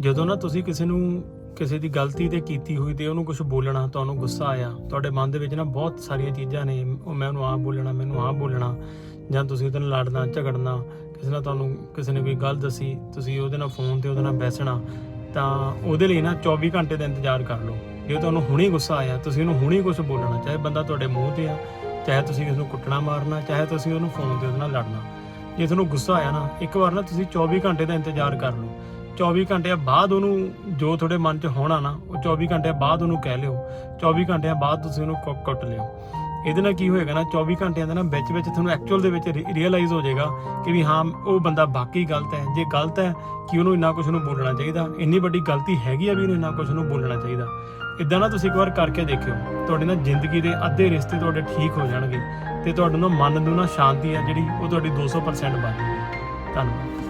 ਜਦੋਂ ਨਾ ਤੁਸੀਂ ਕਿਸੇ ਨੂੰ ਕਿਸੇ ਦੀ ਗਲਤੀ ਤੇ ਕੀਤੀ ਹੋਈ ਤੇ ਉਹਨੂੰ ਕੁਝ ਬੋਲਣਾ, ਤੁਹਾਨੂੰ ਗੁੱਸਾ ਆਇਆ, ਤੁਹਾਡੇ ਮਨ ਦੇ ਵਿੱਚ ਨਾ ਬਹੁਤ ਸਾਰੀਆਂ ਚੀਜ਼ਾਂ ਨੇ, ਉਹ ਮੈਂ ਉਹਨੂੰ ਆਹ ਬੋਲਣਾ, ਮੈਨੂੰ ਆਹ ਬੋਲਣਾ, ਜਾਂ ਤੁਸੀਂ ਉਹਦੇ ਨਾਲ ਲੜਨਾ, ਝਗੜਨਾ, ਕਿਸੇ ਨਾਲ ਤੁਹਾਨੂੰ ਕਿਸੇ ਨੇ ਕੋਈ ਗੱਲ ਦੱਸੀ, ਤੁਸੀਂ ਉਹਦੇ ਨਾਲ ਫੋਨ ਤੇ ਉਹਦੇ ਨਾਲ ਬੈਸਣਾ, ਤਾਂ ਉਹਦੇ ਲਈ ਨਾ 24 ਘੰਟੇ ਦਾ ਇੰਤਜ਼ਾਰ ਕਰ ਲਓ। ਜੇ ਤੁਹਾਨੂੰ ਹੁਣੇ ਗੁੱਸਾ ਆਇਆ, ਤੁਸੀਂ ਉਹਨੂੰ ਹੁਣੇ ਕੁਝ ਬੋਲਣਾ, ਚਾਹੇ ਬੰਦਾ ਤੁਹਾਡੇ ਮੂੰਹ ਤੇ ਆ, ਚਾਹੇ ਤੁਸੀਂ ਕਿਸੇ ਨੂੰ ਕੁੱਟਣਾ, ਮਾਰਨਾ, ਚਾਹੇ ਤੁਸੀਂ ਉਹਨੂੰ ਫੋਨ ਤੇ ਉਹਦੇ ਨਾਲ ਲੜਨਾ। ਜੇ ਤੁਹਾਨੂੰ ਗੁੱਸਾ ਆਇਆ ਨਾ, ਇੱਕ ਵਾਰ ਨਾ ਤੁਸੀਂ 24 ਘੰਟੇ ਦਾ ਇੰਤਜ਼ਾਰ ਕਰ ਲਓ। 24 ਘੰਟਿਆਂ ਬਾਅਦ ਉਹਨੂੰ ਜੋ ਤੁਹਾਡੇ ਮਨ 'ਚ ਹੋਣਾ ਨਾ, ਉਹ 24 ਘੰਟਿਆਂ ਬਾਅਦ ਉਹਨੂੰ ਕਹਿ ਲਿਓ। 24 ਘੰਟਿਆਂ ਬਾਅਦ ਤੁਸੀਂ ਉਹਨੂੰ ਕੁ- ਕੁੱਟ ਲਿਓ। ਇਹਦੇ ਨਾਲ ਕੀ ਹੋਏਗਾ ਨਾ 24 ਘੰਟਿਆਂ ਦਾ ਨਾ ਵਿੱਚ ਵਿੱਚ ਤੁਹਾਨੂੰ ਐਕਚੁਅਲ ਦੇ ਵਿੱਚ ਰੀਅਲਾਈਜ਼ ਹੋ ਜਾਏਗਾ ਕਿ ਵੀ ਹਾਂ, ਉਹ ਬੰਦਾ ਬਾਕੀ ਗਲਤ ਹੈ। ਜੇ ਗਲਤ ਹੈ, ਕਿ ਉਹਨੂੰ ਇੰਨਾ ਕੁਝ ਨੂੰ ਬੋਲਣਾ ਚਾਹੀਦਾ? ਇੰਨੀ ਵੱਡੀ ਗਲਤੀ ਹੈਗੀ ਆ ਵੀ ਉਹਨੂੰ ਇੰਨਾ ਕੁਝ ਨੂੰ ਬੋਲਣਾ ਚਾਹੀਦਾ? ਇਦਾਂ ਨਾ ਤੁਸੀਂ ਇੱਕ ਵਾਰ ਕਰਕੇ ਦੇਖਿਓ, ਤੁਹਾਡੇ ਨਾਲ ਜ਼ਿੰਦਗੀ ਦੇ ਅੱਧੇ ਰਿਸ਼ਤੇ ਤੁਹਾਡੇ ਠੀਕ ਹੋ ਜਾਣਗੇ ਤੇ ਤੁਹਾਡੇ ਨਾਲ ਮਨ ਨੂੰ ਨਾ ਸ਼ਾਂਤੀ ਆ ਜਿਹੜੀ, ਉਹ ਤੁਹਾਡੀ 200% ਬਣ ਜਾਏਗੀ ਧੰਨਵਾਦ।